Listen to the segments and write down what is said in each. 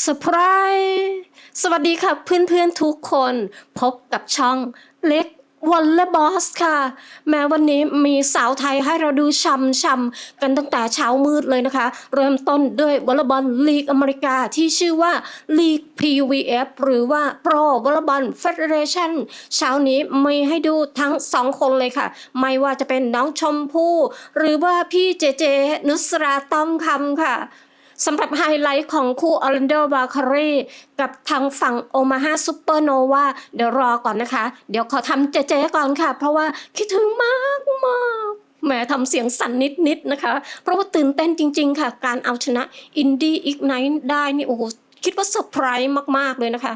เซอร์ไพรส์สวัสดีค่ะเพื่อนๆทุกคน พบกับช่องเล็กวันและบอสค่ะ แม้วันนี้มีสาวไทยให้เราดูช่ำกันตั้งแต่เช้ามืดเลยนะคะ เริ่มต้นด้วยวอลเลย์บอลลีกอเมริกาที่ชื่อว่าลีก PVF หรือว่า Pro Volleyball Federation เช้านี้มีให้ดูทั้งสองคนเลยค่ะ ไม่ว่าจะเป็นน้องชมพู่ หรือว่าพี่เจเจ นุสราต้อมคำค่ะ สำหรับไฮไลท์ของคู่ออรันโดวาคารีกับทางฝั่งโอมาฮาซูเปอร์โนวาเดี๋ยวรอก่อนนะคะ เดี๋ยวขอทำเจ๊ก่อนค่ะ เพราะว่าคิดถึงมากมากแหมทำเสียงสั่นนิดๆนะคะ เพราะว่าตื่นเต้นจริง ๆ ค่ะ การเอาชนะอินดี้อีกไนท์ได้นี่โอ้โหคิดว่าเซอร์ไพรส์มาก ๆ เลยนะคะ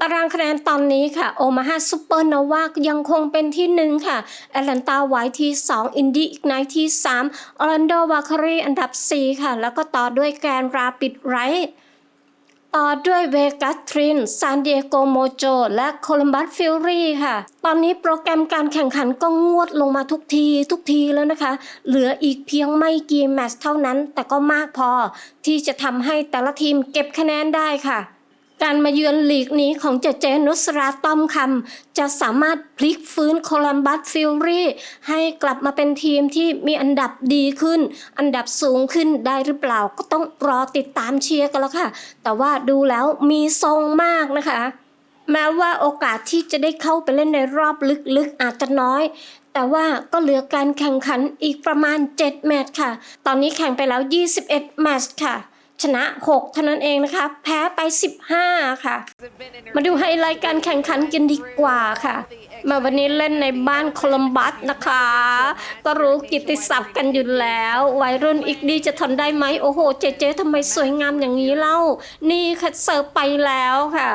ตารางคะแนนตอนนี้ค่ะโอมาฮาซูเปอร์โนวายังคงเป็นที่หนึ่งค่ะแอตแลนตาไวที่2อินดี้อีกไนที่3ออร์แลนโดวาคารีอันดับ 4 ค่ะ แล้วก็ต่อด้วยแกรนราปิดไรท์ต่อด้วยเวกัสทรินซานดิเอโกโมโจและโคลัมบัสฟิลรี่ค่ะ ตอนนี้โปรแกรมการแข่งขันก็งวดลงมาทุกที ทุกทีแล้วนะคะ เหลืออีกเพียงไม่กี่แมตช์เท่านั้น แต่ก็มากพอที่จะทำให้แต่ละทีมเก็บคะแนนได้ค่ะ การมาเยือนลีกนี้ของเจเจนุสราต้อมคำจะสามารถพลิกฟื้นโคลัมบัสฟิลรี่ให้กลับมาเป็นทีมที่มีอันดับดีขึ้น อันดับสูงขึ้นได้หรือเปล่าก็ต้องรอติดตามเชียร์กันแล้วค่ะ แต่ว่าดูแล้วมีทรงมากนะคะ แม้ว่าโอกาสที่จะได้เข้าไปเล่นในรอบลึกๆอาจจะน้อยแต่ว่าก็เหลือการแข่งขันอีกประมาณ 7 แมตช์ค่ะ ตอนนี้แข่งไปแล้ว 21 แมตช์ค่ะ ชนะ 6 เท่านั้นเองนะคะ แพ้ไป 15 ค่ะ มาดูไฮไลท์การแข่งขันกันดีกว่าค่ะ มาวันนี้เล่นในบ้านโคลัมบัสนะคะ ก็รู้กิติศัพท์กันอยู่แล้ว วัยรุ่นอีกดีจะทนได้ไหม โอ้โห เจ๊เจ๊ทำไมสวยงามอย่างนี้เล่า นี่ค่ะเสิร์ฟไปแล้วค่ะ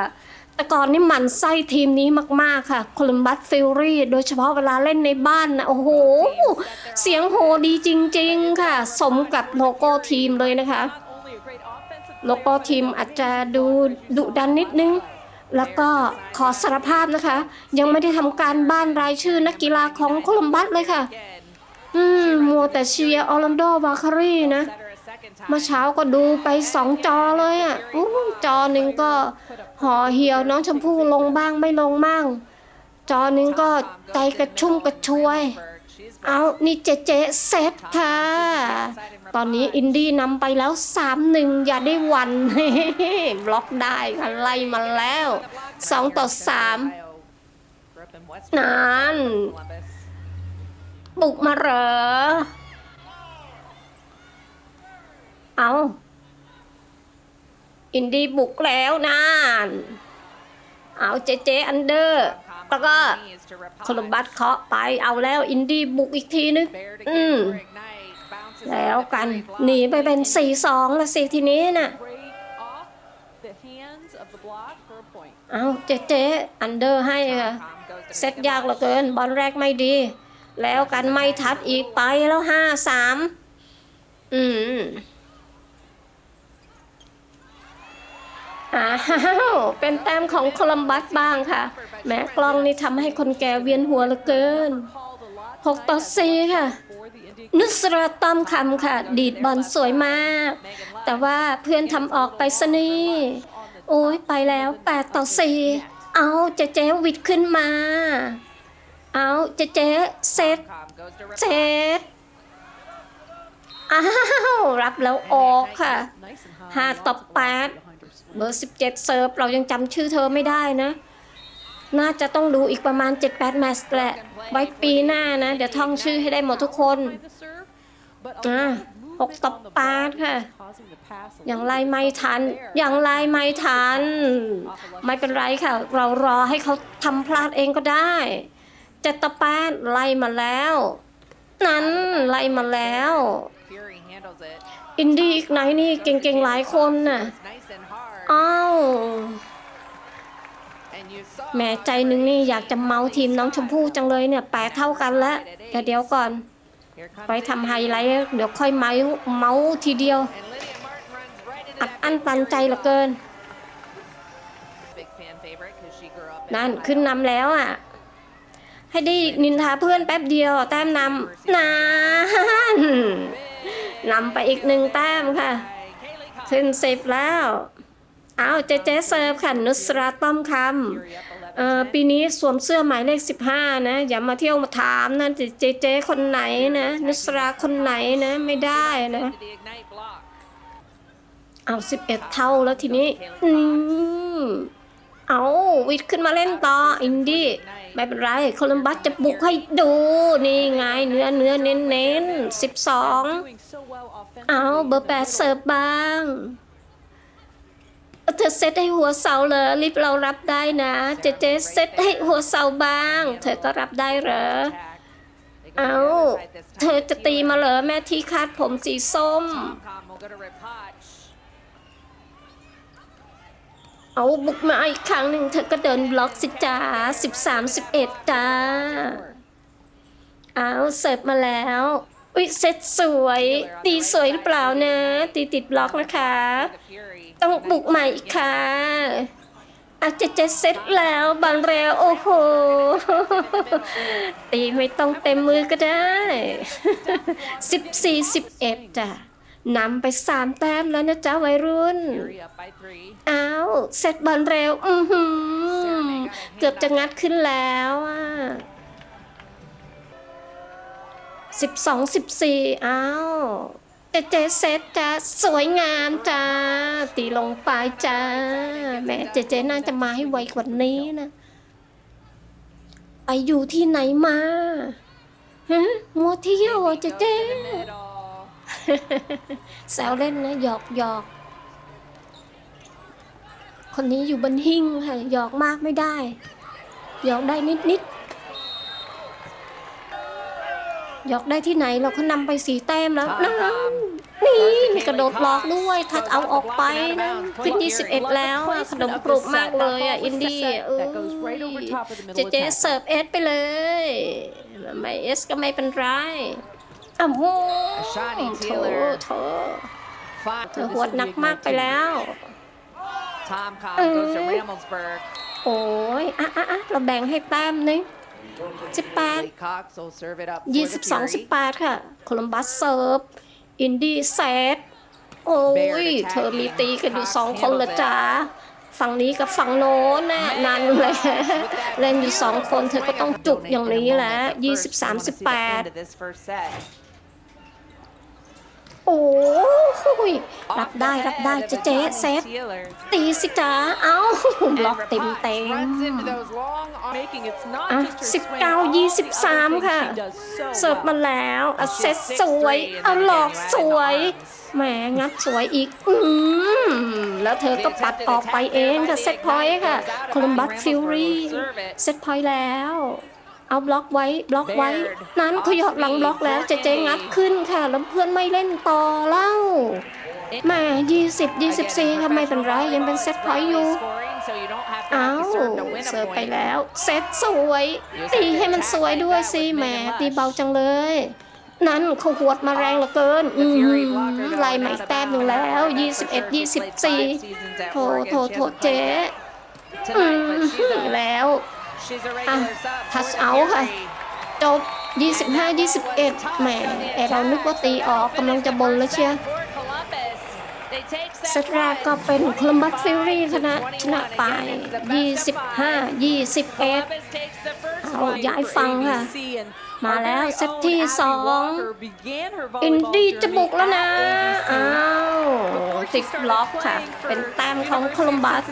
แต่ก่อนนี่หมั่นไส้ทีมนี้มากๆค่ะโคลัมบัสฟิลรี่โดยเฉพาะเวลาเล่นในบ้านนะ โอ้โห เสียงโหดีจริง ๆ ค่ะ สมกับโลโก้ทีมเลยนะคะ โลโก้ทีมอาจจะดูดุดันนิดนึง แล้วก็ขอสารภาพนะคะ ยังไม่ได้ทำการบ้านรายชื่อนักกีฬาของโคลัมบัสเลยค่ะ อืม มัวแต่เชียร์ออร์แลนโดวาคารีนะเมื่อเช้าก็ดูไปสองจอเลยอะจอหนึ่งก็ห่อเหี่ยวน้องชมพู่ลงบ้างไม่ลงบ้าง จอหนึ่งก็ใจกระชุ่มกระชวย เอานี่เจเจเซตค่ะ ตอนนี้อินดี้นำไปแล้ว 3 1 อย่าได้หวันบล็อกได้ค่ะไล่มาแล้ว 2 ต่อ 3นั่นบุกมาเหรอ เอาอินดี้บุกแล้วนั่นเอาเจเจอันเดอร์แล้วก็โคลัมบัสเคาะไปเอาแล้วอินดี้บุกอีกทีนึง อืม แล้วกัน หนีไปเป็น 4-2แล้วสิทีนี้น่ะเอาเจ๊เจ๊อันเดอร์ให้ค่ะเซตยากเหลือเกิน บอลแรกไม่ดี แล้วกันไม่ทัดอีกไปแล้วห้าสามอืมอ้าวเป็นแต้มของโคลัมบัสบ้างค่ะ แม้กล้องนี่ทำให้คนแก่เวียนหัวเหลือเกิน6ต่อ4ค่ะ นุสราต้อมคำค่ะ ดีดบอลสวยมาก แต่ว่าเพื่อนทำออกไปสนี่โอ้ยไปแล้ว8ต่อ4เอาเจเจ๊วิดขึ้นมา เอาเจเจ๊เซตเซตอ้าวรับแล้วออกค่ะ5ต่อ8เบอร์17เซิร์ฟเรายังจำชื่อเธอไม่ได้นะ น่าจะต้องดูอีกประมาณ 7-8แมตช์แหละ ไว้ปีหน้านะ เดี๋ยวท่องชื่อให้ได้หมดทุกคนอ่าหกต่อแปดค่ะยังไล่ไม่ทันยังไล่ไม่ทัน ไม่เป็นไรค่ะ เรารอให้เขาทำพลาดเองก็ได้เจ็ดต่อแปดไล่มาแล้ว นั้นไล่มาแล้ว อินดี้อีกไหนนี่เก่งๆหลายคนน่ะอ้าว แหม่ใจหนึงนี่อยากจะเมาทีมน้องชมพู่จังเลยเนี่ยแปดเท่ากันแล้วแต่เดี๋ยวก่อน ไปทำไฮไลท์เดี๋ยวค่อยเมาเมาทีเดียว อัดอั้นตันใจเหลือเกิน นั่นขึ้นนำแล้วอะ ให้ได้นินทาเพื่อนแป๊บเดียวแต้มนำนานนำไปอีกหนึ่งแต้มค่ะขึ้นสิบแล้ว อ้าวเจเจเซิร์ฟค่ะนุสราต้อมคำปีนี้สวมเสื้อหมายเลขสิบห้านะ อย่ามาเที่ยวมาถามนะเจเจคนไหนนะ นุสราคนไหนนะไม่ได้นะเอาสิบเอ็ดเท่าแล้วทีนี้อืมเอาวิทขึ้นมาเล่นต่ออินดี้ไม่เป็นไรโคลัมบัสจะบุกให้ดูนี่ไงเนื้อเนื้อเน้นเน้นสิบสองเอาเบอร์แปดเสิร์ฟบ้าง เธอเซตให้หัวเสาเหรอรีบเรารับได้นะ เจเจเซตให้หัวเสาบ้าง เธอก็รับได้เหรอ เอาเธอจะตีมาเหรอแม่ที่คาดผมสีส้ม เอาบุกมาอีกครั้งหนึ่งเธอก็เดินบล็อกสิจ้าสิบสามสิบเอ็ดจ้า เอาเสิร์ฟมาแล้วอุ้ยเซตสวย ตีสวยหรือเปล่านะ ตีติดบล็อกนะคะ ต้องบุกใหม่ค่ะอาจจะเจ็ดเซตแล้วบางเร็วโอ้โห ตีไม่ต้องเต็มมือก็ได้สิบสี่สิบเอ็ดจ้ะนำไปสามแต้มแล้วนะจ๊ะวัยรุ่น อ้าวเซตบอลเร็ว อือหือ เกือบจะงัดขึ้นแล้วอะสิบสองสิบสี่อ้าว เจเจเซตจ้าสวยงามจ้าตีลงไปจ้าแม่เจเจน่าจะมาให้ไวกว่านี้นะ ไปอยู่ที่ไหนมาฮะมัวเที่ยวอะเจเจแซวเล่นนะหยอกหยอกคนนี้อยู่บนหิ้งค่ะหยอกมากไม่ได้หยอกได้นิดนิดห ยอกได้ที่ไหนเราเขานำไปสีแต้มแล้วนั่นนี่มีกระโดดบล็อกด้วยถ้าเอาออกไปนะขึ้น21 แล้วอะขนมกรุบมากเลยอะอินดี้เออเจเจเสิร์ฟเอสไปเลยไม่เอสก็ไม่เป็นไรอ้าวโหโถโถเธอหวดหนักมากไปแล้ว Tom Cobb Ừ. goes to Ramelsburg. โอ้ยอะอะอะเราแบ่งให้แต้มนึง 18 22 18 ค่ะ โคลัมบัสเซิร์ฟ อินดี้เซตโอ้ย เธอมีตีกันอยู่สองคนละจ้าฝั่งนี้กับฝั่งโน้นน่ะนานเลยเล่นอยู่สองคนเธอก็ต้องจุกอย่างนี้แหละ 23 18 โอ้ยรับได้รับได้เจ๊เจ๊เซตตีสิจ้าเอ้าบล็อกเต็มเต็มอะ19 23ค่ะ เสิร์ฟมาแล้วอะเซตสวยเอาหลอกสวยแหมงัดสวยอีก อืมแล้วเธอก็ปัดออกไปเองค่ะเซตพอยต์ค่ะโคลัมบัสฟิวรี่เซตพอยต์แล้ว เอาบล็อกไว้บล็อกไว้ นั้นเขาหยอดหลังบล็อกแล้วเจเจงัดขึ้นค่ะ แล้วเพื่อนไม่เล่นต่อเล่าแหม่ยี่สิบยี่สิบสี่ค่ะไม่เป็นไรยังเป็นเซตพอยต์อยู่อ้าวเสิร์ฟไปแล้วเซตสวยตีให้มันสวยด้วยสิแหมตีเบาจังเลย นั้นเขาหวดมาแรงเหลือเกินอืมไล่มาอีกแต้มหนึ่งแล้ว 21 24โถโถโถเจ๊อืมแล้ว อะ touch out ค่ะจบ 25 21 แหมไอเรานึกว่าตีออกกำลังจะบนแล้วเชียวเซตแรกก็เป็นโคลัมบัสฟิวรี่ชนะชนะไป 25 21 เอาย้ายฟังค่ะ มาแล้วเซตที่สองอินดี้จะบุกแล้วนะ อ้าวติดบล็อกค่ะ เป็นแต้มของโคลัมบัส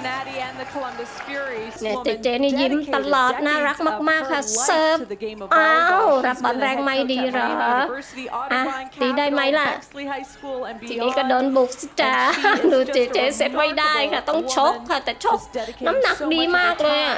เนี่ยเจเจนี่ยิ้มตลอด น่ารักมาก ๆ ค่ะเสิร์ฟ อ้าว รับบอลแรงไม่ดีเหรอ อะ ตีได้ไหมล่ะ ทีนี้ก็โดนบุกสิจ้าดูเจเจเซตไว้ได้ค่ะ ต้องชกค่ะ แต่ชกน้ำหนักดีมากเลยอะ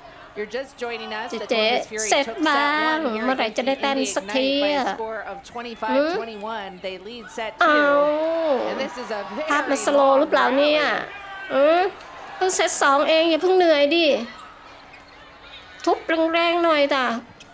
program. And if you're you're just joining us, เจ the เจ Columbus Fury เสร็จ took บ้าง set one here เมื่อไหร่ against จะได้ the แต้ม Indy สัก Ignite ที by อะ a score of 25-21. They lead set เอา two. And this is a ภาพมัน very สโลว์ long หรือเปล่าเนี่ย rally. เออเพิ่งเซตสองเองอย่าเพิ่งเหนื่อยดิ ทุบแรงๆหน่อยจ้ะ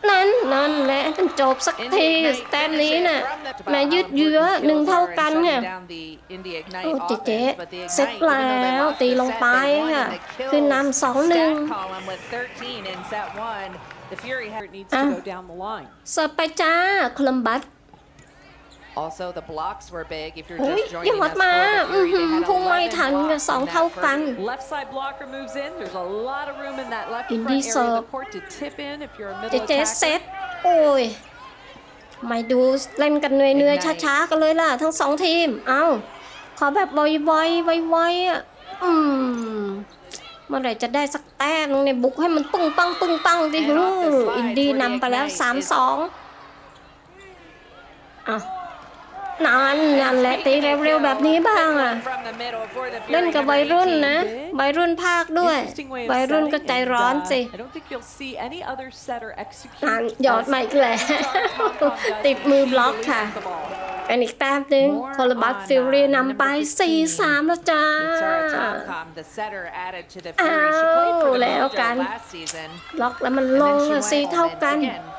นั่นนั่นแหละมันจบสัก India ที Ignite แต้มนี้ finish it น่ะ from the top. แม่ยืด Um, เยื้อ Jordan หนึ่ง Kilgore เท่ากัน shutting เนี่ย down the India Ignite โอ้เจ๊ offense, เจ๊ but the เสร็จ Ignite, even แล้ though they ว lost ตี the ลง set, ไป they won ค่ะ in the ขึ้น kills นำสองหนึ่ง stat column with 13 in set one. The Fury had It needs Ah. to go down the line. เสิร์ฟไปจ้าโคลัมบัส Also, the blocks were big. If you're โอ้ย just ยัง joining วั us ด for มา the อื้อ Fury, หื they อ had พุ่งไม่11ทันกับ blocks สอง in เท่า that กัน first Left side blocker moves in. There's a lot of room in that left Indie front area of serve. the court to tip in if you're a เจ middle เจ attacker. เซตโอ้ย ไม่ดูเล่นกันเหนื่อยๆ Ignite ช้าๆกันเลยล่ะ ทั้งสองทีม เอา ขอแบบไวๆไวๆอะ อืมเมื่อไหร่จะได้สักแต้มนึงเนี่ยบุกให้มันปึ้งปังปึ้งปังดิ And ฮึ off the slide อินดี้ for the นำไปแล้ว Ignite สาม is- สองอะ นั่นนั่นแหละตีเร็วๆแบบนี้บ้างอะ From the middle for the Fury เล่นกับวัยรุ่นนะ18วัยรุ่นภาคด้วย Interesting way of วัยรุ่น setting, ก็ใจ and, ร้อน uh, สิ I don't think you'll see any other setter execute อ่านหยอด as มาอีกแล้ว Tom Tom does ติด when มือ he บล็อก releases ค่ะ the ball. เป็นอีกแต้มหนึ่ง More โคลบัส on, ฟิลลี่ uh, นำไป number 4-3 แล้วจ้า Sorry, Tomcom, the setter added to the อ้า Fury. She played for ว the แล้วกัน Mojo last season. ล็อกแล้วมัน and ล then ง she อะ went สี่ home. เท่า And กัน again, I watch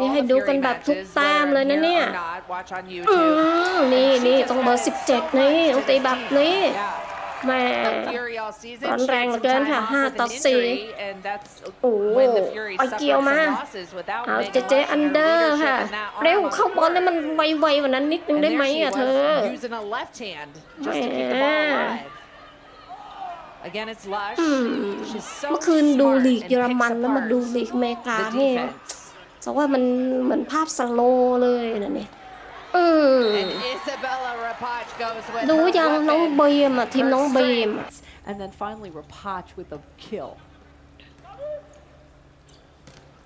นี่ all ให้ the ดู Fury กันแบบทุก matches, แต้ม whether เลยนะ here เนี่ย or not. Watch on อื YouTube. มนี่นี่ต้องเบอร์ 17 นี่ต้องตีแบบนี้ Yeah. แม่ The Fury all season. ร้อน She แรง had เหลื some อเกิน time ค่ะ off ห้า with ต่อ an สี่ injury, and that's โอ้ when the Fury ไป suffered เกี่ยวมา some losses without เอา Megan เจเจ Lush อัน and เดอ her ร์ leadership ค่ะ in that เร็ว arm on เข้า the บอลให้ court. มันไวๆกว่านั้นนิดนึง And ได้ไหม there she อะเธอ was, using a left hand just to keep the ball Yeah. alive. Again, it's Lush. อืม She's so เมื่อคืนดู smart ลีก and เยอร picks มันแล้วมา apart ดูลีกอเมริกา the นี่ defense. สว่ามันเหมือนภาพสโลว์เลยนะเนี่ยอืม And Isabella Rapach goes with ดู her ยังน้อง weapon. เบียมอะทีมน้องเบียม And then finally Rapach with a kill.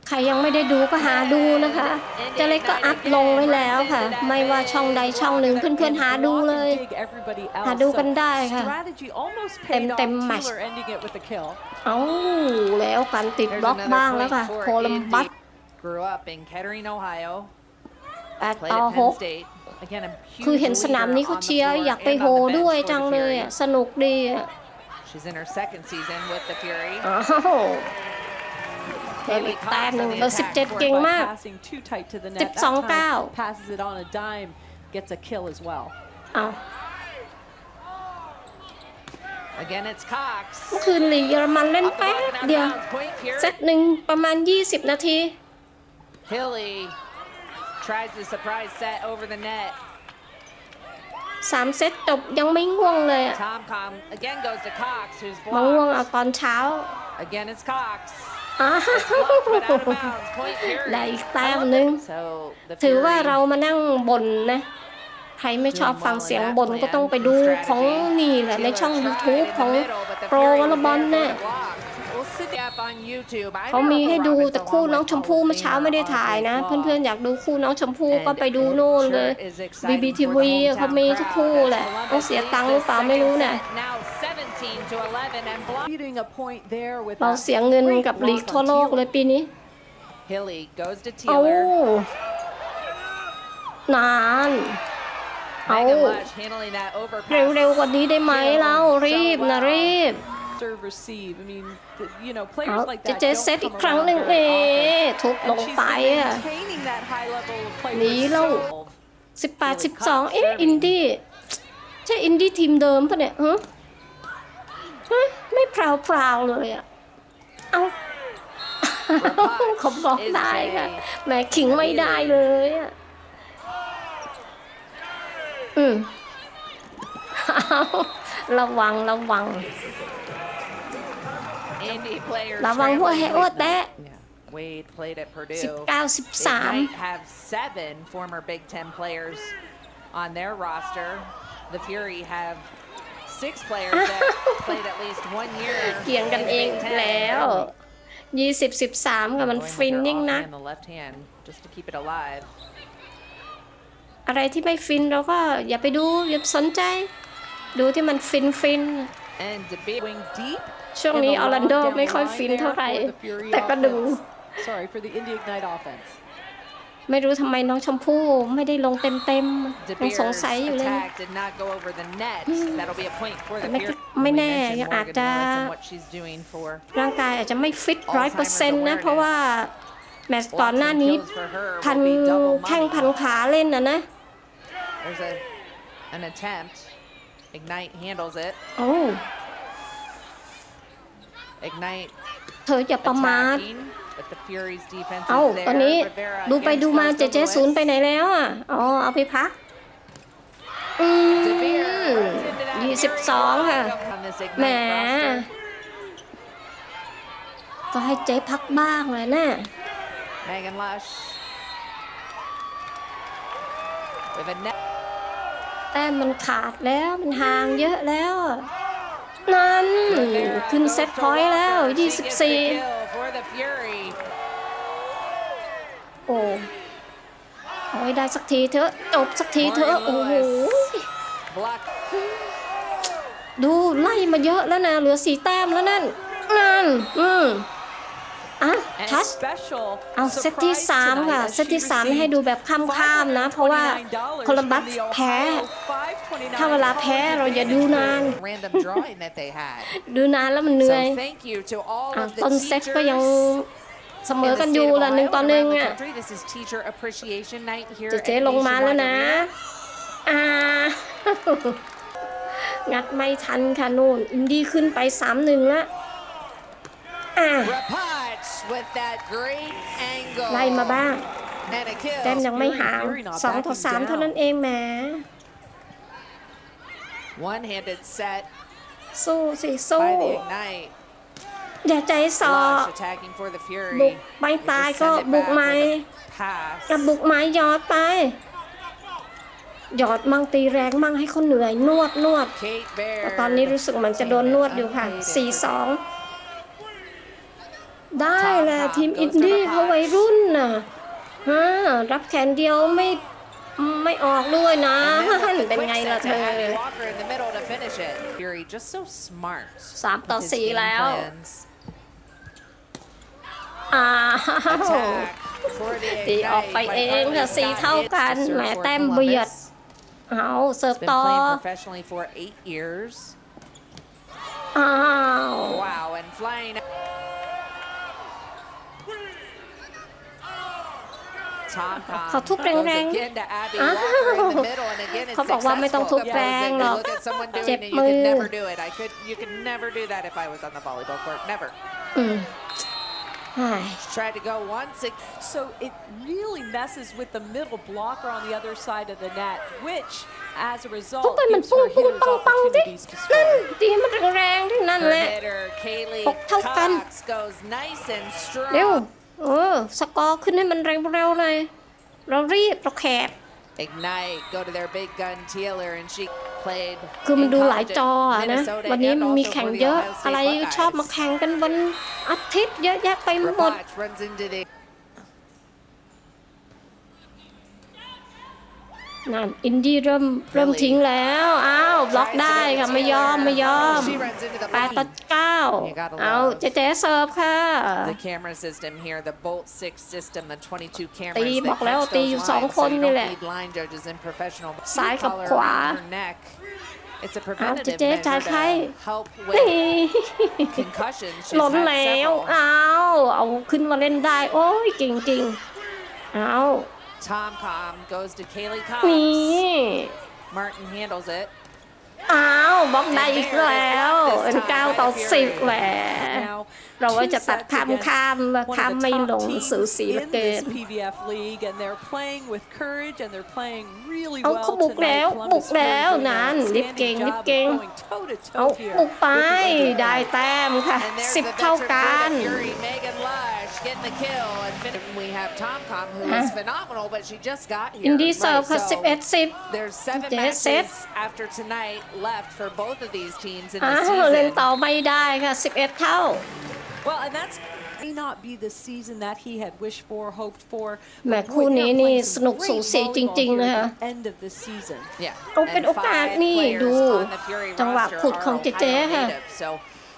ใครยังไม่ได้ดูก็หาดูนะคะเจะเล็กก็อัพลงไว้แล้วค่ะ ไม่ว่าช่องใดช่องหนึ่งเพื่อนๆหาดูเลย Dig everybody หา else. ดู So กันได้ค่ะ strategy almost paid off. เต็มๆแมตช์ Keeler ending it with a kill. เอาแล้วกันติด There's บล็อก another บ้างแล้ว point ค่ะ for โคลัมบัส Indy. Grew up in Kettering, Ohio. แปด Played ต่อ at ห Penn ก State. Again, a huge คือเห็นสนามนี้ leader เขา on the เชียร์ floor อยากไป and โห on the ด้วย bench for จัง the เลย Fury. อะสนุกดีอะ She's in her second season with the Fury. อ้าวเพิ่มอีกแต้มหนึ่งเบอร์สิบเจ็ดเก่ง By มาก passing too tight to the net. สิบ That สอง time เก้า passes it on a dime, gets a kill as well. เอา Again, it's Cox. เมื่อคืนลีกเยอรมันเล่น Off the แป๊ block บ and เดียว out of bounds. Point Fury. เซตหนึ่งประมาณ 20 นาที Hilly tries the surprise set over the net. สามเซตจบยังไม่ง่วงเลยอะ Tomcom again goes to Cox, who's มาง่วงเอา blocked. ตอนเช้า Again, it's Cox. อ้าว Blocked, but out of bounds. Point Fury. ได้อีกแต้มหนึ่ง So the ถือว่า Fury เรามานั่งบ่นนะ ใครไม่ชอบฟังเสียงบ่นก็ต้องไปดูของนี่แหละ ในช่อง YouTube ของโปรวอลเลย์บอลเนี่ย เขามีให้ดูแต่คู่น้องชมพู่เมื่อเช้าไม่ได้ถ่ายนะ เพื่อนๆอยากดูคู่น้องชมพู่ก็ไปดูโน่นเลย BBTV อะเขามีทุกคู่แหละต้องเสียตังค์หรือเปล่าไม่รู้เนี่ย Leading a point there with เรา a เสียเงิน great กับลีก block ทั่ว on โลก Taylor. เลยปีนี้ Hilly goes to เอา Taylor. นานเอา Megan Lush handling that overpass. เร็วๆกว่านี้ได้ไหมเรารีบนะรีบ serve receive. I mean, th- you know, เอา players like เจะ that เจ don't เซตอีก come ครั้ง around หนึ่ง very เอ๊ often. ทุบล And ง she's ไป been อะ maintaining that high level of play หนี for แล้ว so สิบแปดสิบสองเอ๊ะอินดี้ใช่อินดี้ทีมเดิมปะเนี่ยฮะฮะไม่พราวพราวๆเลยอะเอาเขาบอกได้ค่ะแหม่ขิงไม่ได้เลยอะอืมเอาระวังระวัง Indy players ระวังพวก scrambling แฮ with โอ้แตะ Yeah. Wade played at สิบ Purdue. เก้าสิบสาม Ignite have seven former Big Ten players on their roster. The Fury have six players that played at least one year เกี่ยงกัน in เอง Big Ten. แล้วยี่สิบสิบสามกับมัน Going with ฟิน her ยิ่งนัก offhand, the left hand just to keep it alive. อะไรที่ไม่ฟินเราก็อย่าไปดูอย่าสนใจ ดูที่มันฟินฟิน And to be going deep. ช่วง in นี้ the ออร์แลน long โด down ไม่ค่อย line ฟิน there เท่าไหร่ for the Fury แต่ก็ดู offense. Sorry for the Indy Ignite offense. ไม่รู้ทำไมน้องชมพู่ไม่ได้ลงเต็มเต็มๆ De ยังสง Beers สัยอยู่เลย attack did not go over the net. That'll be a point for the ไม่ Fury. ไม่ We แน่ mentioned ยังอาจ Morgan จะ Lewis and what she's doing for ร่างกายอาจจะไม่ฟิตร้อยเปอร์เซ็นต์นะ เพราะว่าแมตช์ก่อนหน้านี้ Kills for her พัน will be double แข้ง money. พันขาเล่นนะนะ There's a an attempt. Ignite handles it. โอ้ Ignite เธออย่าประมาท attacking, but the Fury's defense เอ้า is there. ตอนนี้ Rivera ดูไป getting ดูมา close เจ to เจ Lewis. ศูนย์ไปไหนแล้วอะ อ๋อ เอาไปพัก อืม Devere runs into that ยี่สิบ Fury สองค่ะ on this Ignite แหม roster. ก็ให้เจ๊พักบ้างเลยนะ Megan Lush. With a net แต้มมันขาดแล้ว มันห่างเยอะแล้วอะ นั่นขึ้นเซตพอยต์แล้ว 24 โอ้เอาให้ได้สักทีเถอะ จบสักทีเถอะ โอ้โหดูไล่มาเยอะแล้วนะ เหลือสีแต้มแล้วนั่น นั่น อืมอะทัชเอาเซตที่ surprise สามค่ะ เซตที่สามให้ดูแบบข้ามๆนะ เพราะว่าโคลัมบัสแพ้ ถ้าเวลาแพ้เราอย่าดูนาน random drawing that they had. ดูนานแล้วมันเหนื่อย So thank you to all อะ of the ต้นเซตก็ยัง teachers เสมอ in the กันอยู่ state of ละหนึ่ง Ohio ต่อ and หนึ่ง around the อะ country. This is Teacher Appreciation Night here เจ at เจลงมาแล้ว Nationwide นะ Arena. อ่างัดไม่ทันค่ะนู่น อินดี้ขึ้นไปสามหนึ่งแล้วอ่า Rapaj with that great angle. ไล่มาบ้าง And a kill. แต้มยังไม่ห่าง Fury not สองต่อ backing สาม down เท่านั้นเองแหม One-handed set สู้สิสู้ by the Ignite. อย่าใจสอ Lush attacking for the บุ Fury. กไม่ตาย Just ก็ send it บุก back ไหม with a pass. กับบุกไม้หยอดไปหยอดมั่งตีแรงมั่งให้เขาเหนื่อยนวดนวด Kate Bear. แต่ตอนนี้รู้สึกเหมือนจะโดนนวดอยู่ค่ะ 4-2 ได้แหละทีมอินดี้เขาวัยรุ่นน่ะฮะรับแขนเดียวไม่ ไม่ออกด้วยนะ And then with the เป็น quick ไง set ล่ะ to เธอ Abby Walker in the middle to finish it. Fury just so smart. สามต่อ with his สี่ game แล้ว plans. อ้าว Attack for the ตีออกไป Ignite เอ by งค่ะ Carly สี่ Scott เท่า hits กัน to แหม serve for แต้มเบียด Columbus. เอาเสิร์ฟ Been ต่อ playing professionally for eight years. อ้าว Wow, and flying. Tom เขาทุบแรงๆ again to Abby อ้าว Walker in the middle, and again it's เขาบอกว่าไม่ต้องทุบ successful. แรงหรอก Look at someone doing เจ็บ it. You มื could อ never do it. I could. You could never do that if I was on the volleyball court. Never. อืมเฮ้ย Tried to go once. It, So it really messes with the middle blocker on the other side of the net, which, as a ทุบ result, ไปมัน gives ปุ้ง her ปุ้ง hitters ปังปังดิ opportunities to นั่น score. ตีมันแรงๆที่นั่น her แหละ hitter Kaylee หกเท่ากัน Cox goes nice and เร็ว strong. เออ สกอร์ขึ้นให้มันเร็วๆเลย เรารีบเราแขก Ignite go to their big gun Taylor and she played คือมัน in ดูหลาย college จอ at อะนะ Minnesota วันนี้ and มันมี also แข่ง for the เยอะ Ohio State อะไรชอบมา Buckeyes. แข่งกันวันอาทิตย์เยอะแยะไปหมด Rapach runs into the นั่นอินดี้เริ่มเริ่มทิ้งแล้ว อ้าวบล็อกได้ค่ะไม่ยอมไม่ยอม She runs into the แปดต่อ block. เก้า You gotta เอา love เจ๊เจ๊เสิร์ฟค่ะ The camera system here, the Bolt 6 system, the 22 cameras ตี that บอกแล้ว catch ตีอยู่ those สอง lines, ค so น you นี่ don't แหละ need line judges in professional. ซ้ายกับ Collar ขวา around her neck. It's a เอาเจ๊ preventative เจ๊จ่าย measure ใคร to help นี่ with concussions. She's หล่น had แล้ว several. อ้าวเอาขึ้นมาเล่นได้ โอ้ยเก่งจริงเอา Tom Com goes to Kaylee นี่ Cox. Martin handles it. อ้าวบล็อกได้อีกแล้วเป็นเก้าต่อสิบแหว Now, เราว่า two จะตัด sets ข้าม against ข้ามว่า one ข้าม of the ไม่ล top ง teams สูสีเหลือ in เกิน this PVF league, and they're playing with courage and they're playing really เอา well เขาบุก tonight. แล้ว Columbus บุกแล้ว Fury doing an นั่นลิฟต์เก่ง outstanding ลิฟต์ job เก่ง of going toe-to-toe เอา here บุกไป with the Indiana ได้แต้มค่ะ And there's สิบ the เท่า veteran กั for น the Fury, Megan Lush, getting the kill. And fin- we have Tom Com, who is Huh? phenomenal, but she just got here. อินดี้เสิร์ฟ Right, ค่ะ so สิบเอ็ดสิบ There's seven Yes, matches after tonight left for both of these teams in อ้า the วเล่น season. ต่อไม่ได้ค่ะสิบเอ็ดเท่า Well, and that's may not be the season that he had wished for, hoped for. แหม but boy, คู่นี้ they're นี่ playing สนุก great สูสี volleyball จริง here ๆนะ at คะ the end of the season. Yeah. เอาเป็น And โอกาส five นี่ players ดู on the Fury จังหวะ roster ขุด are ของเจ๊เจ๊ Ohio ค่ะ native. So,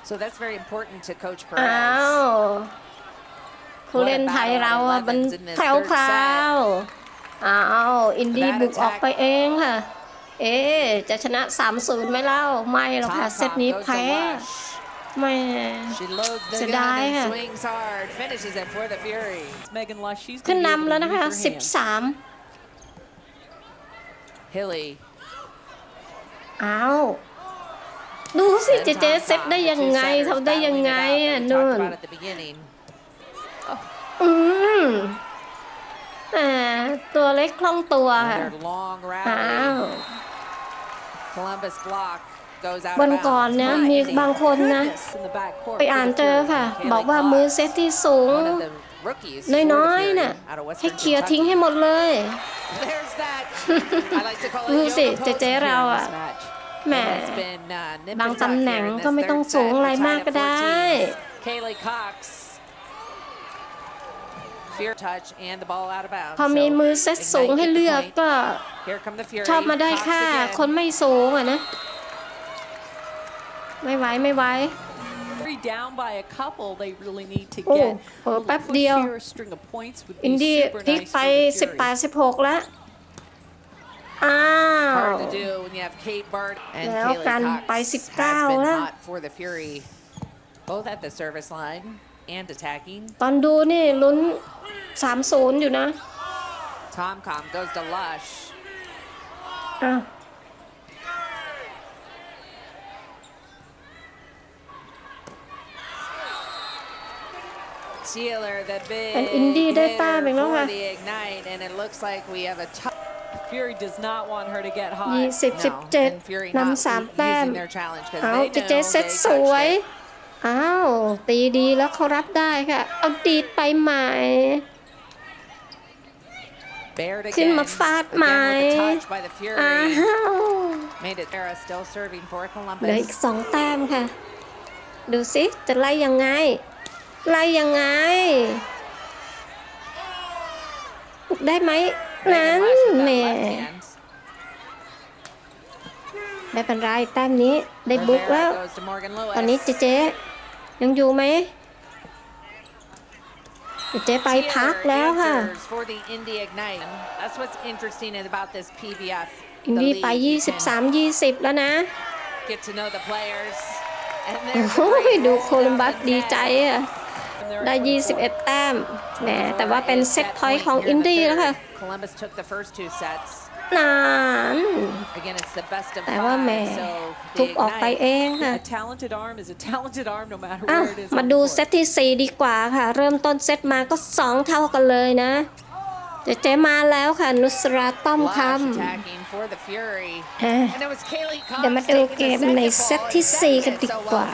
so that's very important to Coach อ้า Perez. วผู้เล่นไทยเราอะมันแผ่วพราวอ้าวอินดี้บุกออกไปเองค่ะ เอ๊ะจะชนะ 3-0ไหมเล่า ไม่หรอกค่ะ Tom เซต Com นี้ goes to แพ้ Lush. แม่ She loads the เสีย gun ดาย and ค่ะ swings hard, finishes it for the Fury. Megan Lush, she's ขึ้น gonna be able นำแล้ว to นะคะ use her hands. 13 Hilly. อ้าว ดูสิเจ and เจ Tom เซ็ต Tom, ได้ the ยัง two ไง setters ทำได้ยัง battling ไง it out. อะ We นู่ talked น about at the beginning. อืมอ่าตัวเล็กคล่องตัวค่ะ Another long อ้าว rally. Columbus block goes out วัน of ก่อน bounds. เนี่ย But มี Indy, บางคนนะ Goodness in the backcourt ไป for อ่าน the เจอ Fury. ค่ะ Kaylee บอกว่ามือเซตที่สูง one of the rookies for the น้อย Fury ๆน่ะ out of ให้ Western เคลียร์ Kentucky. ทิ้งให้หมดเลย There's that. I like to call ดู it สิ yoga เจ pose เจ Here เรา in อะ this match. แหม And it's been, uh, nip บาง and tuck ตำแหน่ง here in this ก็ไม่ต้อง third สูง set. อะไร We're มาก tied ก็ at ได้ 14. Kaylee Cox. Fear touch and the ball out of bounds. พอมี So มือเซต Ignite สูงให้ get the เลือก point. ก็ Here come the Fury. ชอบมาได้ Cox ค่า again. คนไม่สูงอะนะ ไม่ไหวไม่ไหว Fury down by a couple, they really need to โอ้ get เผลอ a แป๊บ little เดียว push here, a string of points would อิน be ดี้ super พลิก nice ไป for the Fury. 18 16 แล้ว อ้าว Hard to do when you have Kate Bart and แล้ว Kaylee กัน Cox ไป has 19 been แล้ว hot for the Fury, both at the service line and attacking. ตอนดูนี่ลุ้น 3-0 อยู่นะ Tom Com goes to Lush. อ้าว Sealer, the big เป็นอินดี้ได้ hitter แต้มอีกแล้ว for ค่ะ the Ignite, and it looks like we have a tough Fury does not want her to get hot. 20 no, and Fury 17 not นำสาม u- แต้ม using their challenge because เอา they เจเจ know เซ็ต they สวย touched it. อ้าวตีดีแล้วเขารับได้ค่ะ เอาดีดไปใหม่ Baird ขึ้น again, มาฟาด again ใหม่ with a touch by the อ้า Fury. ว Made it Sarah still serving for เหลืออีก Columbus. สองแต้มค่ะ ดูสิจะไล่ยังไง ไล่ยังไงปลุกได้ไหมนั้น Megan Lush with แหม that left hand. ไม่เป็นไรแต้มนี้ได้บุกแล้ว Rivera goes to Morgan ตอนนี้ Lewis. เจเจยังอยู่ไหมเจเจไปพัก Taylor แล้วค่ะ answers for the Indy Ignite. That's what's interesting about this PBF. อิน the ดี้ league. ไป You can 23 20 แล้วนะ Get to know the players. And โอ้ there's โห a great ดู goal โคลัมบัส from the ดี net. ใจอะ And they're ได้ at 21 แต้มแหมแต่ว่าเป็น Is เซต set พอยต์ point ของ here อิ in น the ดี้แล้ว third. ค่ะ Columbus took the first two sets. นาน Again, it's the best of แต่ว่าแหม five. So ทุบ the ออกไป Ignite เองค่ะ A talented arm is a talented arm no matter อะ where it is. มา on ดู the court. เซตที่ 4 ดีกว่าค่ะ เริ่มต้นเซตมาก็ 2 เท่ากันเลยนะ เจเจมาแล้วค่ะ นุสราต้อม Lush ค attacking for the Fury. ำอะ And it was Kaylee Cox เดี๋ยวมาดู taking the เกม second ใน ball เซต and ที่ setting 4กัน it ดี so กว่า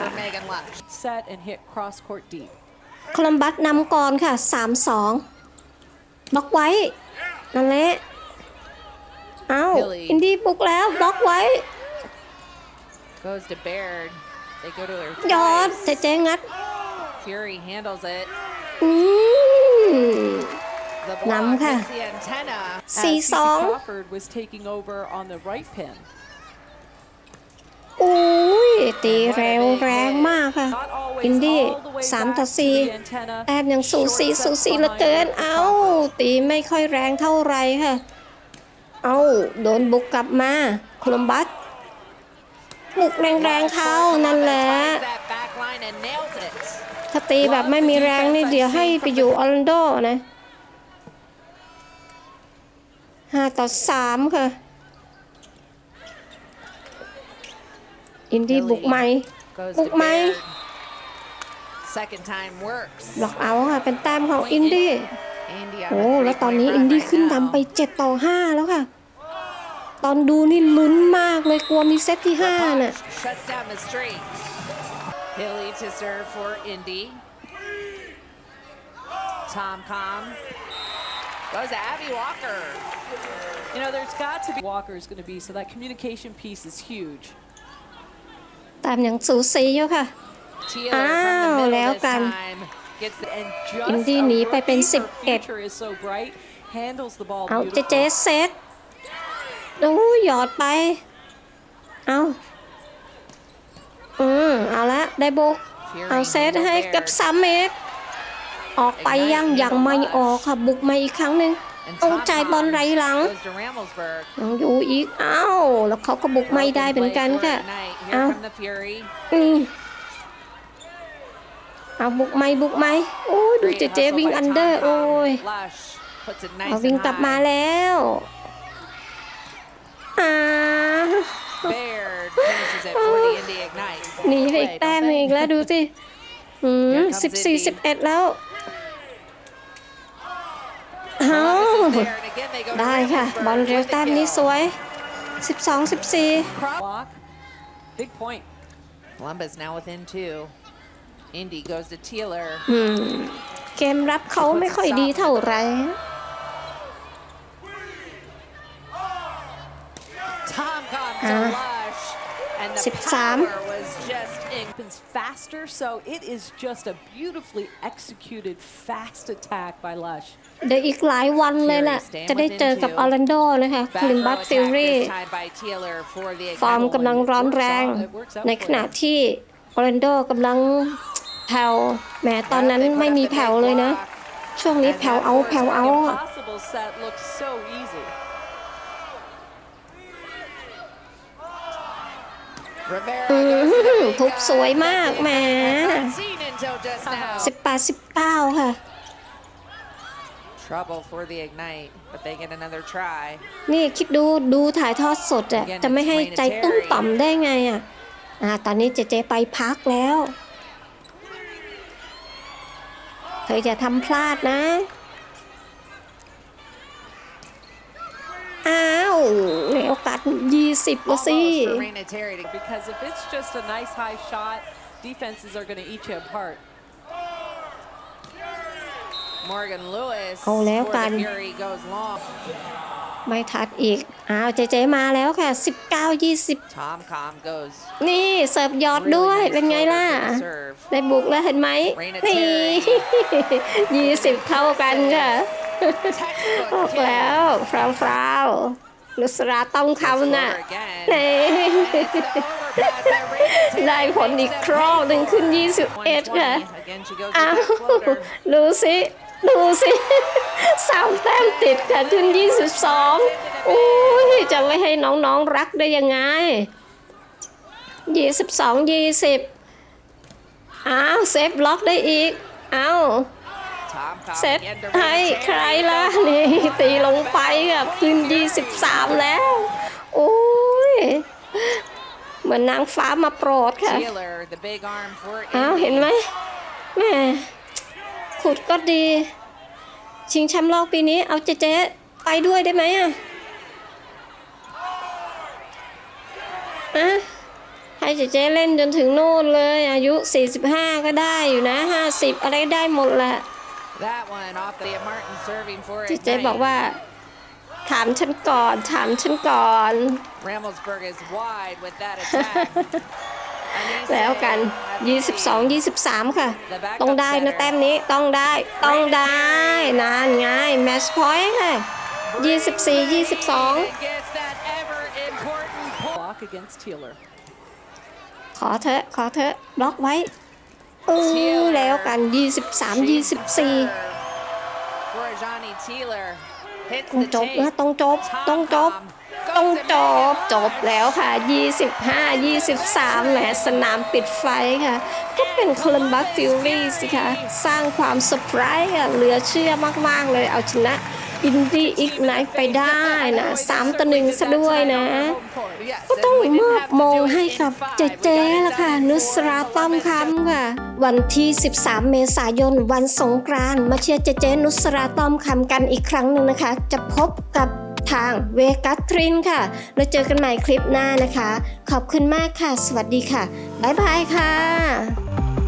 คลัมบัสนำก่อนค่ะ 3-2 บล็อกไว้ นั่นแหละ เอา้า อินดี้บุกแล้วบล็อกไว้ ยอดเจเจงัด Fury handles it. นำค่ะ4-2 ตีเร็วแรงมากค่ะ อินดี้สามต่อสี่แต้มยังสูสีสูสีเหลือเกิน เอ้าตีไม่ค่อยแรงเท่าไรค่ะ เอ้าโดนบุกกลับมาโคลัมบัสบุกแรงๆเข้านั่นแหละ ถ้าตีแบบไม่มีแรงนี่เดี๋ยวให้ไปอยู่ออร์แลนโดนะห้าต่อสามค่ะ อินดี้บุกใหม่ Goes Buộc to mày. Baird. Second time works. บล็อกเอาค่ะ เป็นแต้มของอินดี้ Indy on โอ้ a แล้วตอน three-point นี้ run อินดี้ right ขึ้น now. นำไป 7 ต่อ 5 แล้วค่ะ ตอนดูนี่ลุ้นมากเลยกลัวมีเซตที่ 5 น่ะ Rapace Shuts down the streak. Hilly to serve for Indy. Tom Com. Goes to Abby Walker. You know, there's got to be Walker is going to be so that communication piece is huge. ตามอย่างสูสีอยู่ค่ะ Teeler Ow, from the middle แล้ว this กัน time. Gets the And just Indy a หนีไปเป็น rookie, her 11 future is so bright. Handles the ball เอาเจเจ beautifully. เซตโอ้ยหยอดไป เอาอืมเอาละได้บุก Fury เอาเซต handled ให้กับ Baird. สามเมตรออกไปยังยังไม่ออกค่ะ บุกมาอีกครั้งหนึ่ง And ต้อง Tom จ่ายบอล Com ไรหลัง Goes to Ramelsburg. ยังอยู่อีกเอ้าแล้วเขาก็บุกไม่ได้เหมือนกันค่ะ Broken play for Ignite. เอา Here come the Fury. อืมเอาบุกไหมบุกไหมโอ้ยดู Great เจเจ hustle วิ่ง by อันเดอร์ Tom โอ้ย Tom. Lush puts it เอา nice วิ่ง and กลับมา high. แล้วอ่า Baird finishes it for the Indy Ignite. หนีไปอีก Play, แต้ม don't หนึ่ง they? อีกแล้วดูสิอืม Here comes สิบสี่ Indy. สิบเอ็ดแล้วเอา Columbus is there, and again they go to ได้ค่ะ Ramsburg บอลเร็ว with the แต้มนี้ kill. สวย 12 14 Block. Big point. Columbus now within two. Indy goes to Teeler. อืมเกมรับเขาไม่ค่อยดีเท่าไหร่ Tom comes to Ah. Lush. And the 13. Happens faster, so it is just a beautifully executed fast attack by Lush. เดี๋ยวอีกหลายวันเลยแหละ จะได้เจอกับออร์แลนโดนะคะค Back ลิม row บัต attack ฟิลลี่ this time by Teeler for the ฟอร์ม Ignite. กำลังร้อนแรง ในขณะที่ออร์แลนโดกำลังแผ่วแหมตอนนั้นไม่มีแผ่วเลยนะ ช่วงนี้แผ่วเอาแผ่วเอาอะ Impossible set looks so easy. Rivera อื goes to the ม big ทุบ guy. สวยมากแหม Not seen until just now. 18 19ค่ะ Trouble for the Ignite, but they get another try. นี่คิดดูดูถ่ายทอดสดอะจะไม่ให้ใจตุ้มต่อมได้ไงอะอ่าตอนนี้เจเจไปพักแล้ว เธออย่าทำพลาดนะ อ้าวแล้วกัด 20ละสิ Almost for Raina Terry to Because if it's just a nice high shot, defenses are going to eat you apart. Morgan Lewis เอาแล้ว for กัน the Fury goes long. ไม่ทัดอีก อ้าวเจเจมาแล้วค่ะ 19 20 Tom Com goes นี่ เสิร์ฟยอด really ด้วย nice เป็นไง floater ล่ะ for the serve. ได้บุกแล้วเห็นไหม Raina นี่ยี่สิบเท่ากันค่ะ ออก Textbook แล้ว kill. ฟราวฟราวนุสราต้องคำน่ะ Floater again. นี่ It's the overpass that Raina Terry ได้ผลอีก makes ค them รอบหนึ่งขึ้น pay 21 for. ค่ะ 120. Again, she goes อ้าว with that floater. ดูสิดูสิสามแต้มติดค่ะขึ้น 22 อุ้ยจะไม่ให้น้องๆรักได้ยังไง 22 20 อ้าว เซฟบล็อกได้อีก อ้าว Tom Com เซต again to ให้ Raina ใคร Terry. ล่ะนี่ตีลงไปค่ะขึ้น 23 แล้ว โอ้ยเหมือนนางฟ้ามาโปรดค่ะ Taylor, the big arm for อ้าว Indy. เห็นไหมแหม่ขุดก็ดี ชิงแชมป์โลกปีนี้เอาเจ๊ๆไปด้วยได้ไหมอะอะให้เจ๊ๆเล่นจนถึงนู่นเลย อายุ 45 ก็ได้อยู่นะ 50 อะไรได้หมดแหละ That one off the Martin serving for เจ๊ๆบอก Ignite. ว่า ถามฉันก่อน ถามฉันก่อน Ramelsburg is wide with that attack. Anise แล้วกัน at the lead. 22 23 ค่ะ ต้องได้นะแต้มนี้ต้องได้ ต้องได้ นานไงแมชพอยต์ค่ะ 24 22 Gets that ever important point. Block against Teeler. ขอเถอะ ขอเถอะ บล็อกไว้ เออแล้วกัน 23 24 For Johnny Teeler. Hits ต้อง the จบนะ tape. ต้องจบต้องจบ ต้องจบจบแล้วค่ะ 25 23แหมสนามปิดไฟค่ะ ก็เป็นโคลัมบัสฟิลลี่สิคะ สร้างความเซอร์ไพรส์อะเหลือเชื่อมาก ๆ เลยเอาชนะอินดี้อีกไนไปได้นะ3ต่อ1ซะด้วยนะ ก็ต้องมอบมงให้กับเจเจละค่ะ นุสราต้อมคำค่ะ วันที่ 13 เมษายนวันสงกรานต์มาเชียร์เจเจ นุสราต้อมคำกันอีกครั้งหนึ่งนะคะ จะพบกับ ทางเวกัสทรินค่ะ เราเจอกันใหม่คลิปหน้านะคะ ขอบคุณมากค่ะ สวัสดีค่ะ บ๊ายบายค่ะ